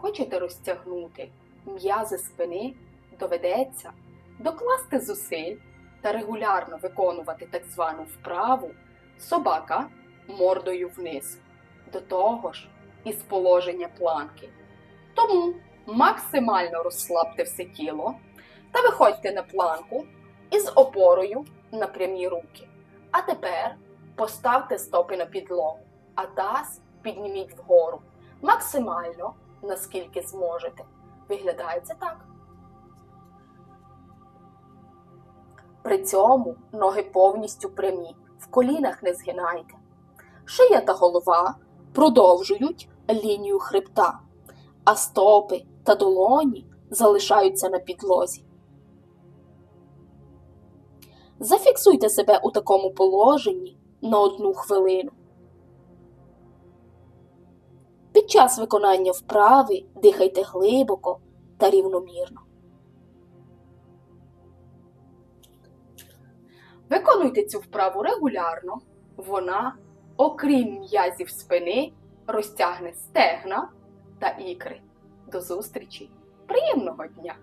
Хочете розтягнути м'язи спини, доведеться докласти зусиль та регулярно виконувати так звану вправу собака мордою вниз. До того ж, із положення планки. Тому максимально розслабте все тіло та виходьте на планку із опорою на прямі руки. А тепер поставте стопи на підлогу, а таз підніміть вгору максимально, наскільки зможете. Виглядає це так. При цьому ноги повністю прямі, в колінах не згинайте. Шия та голова продовжують лінію хребта, а стопи та долоні залишаються на підлозі. Зафіксуйте себе у такому положенні на одну хвилину. Під час виконання вправи дихайте глибоко та рівномірно. Виконуйте цю вправу регулярно. Вона, окрім м'язів спини, розтягне стегна та ікри. До зустрічі! Приємного дня!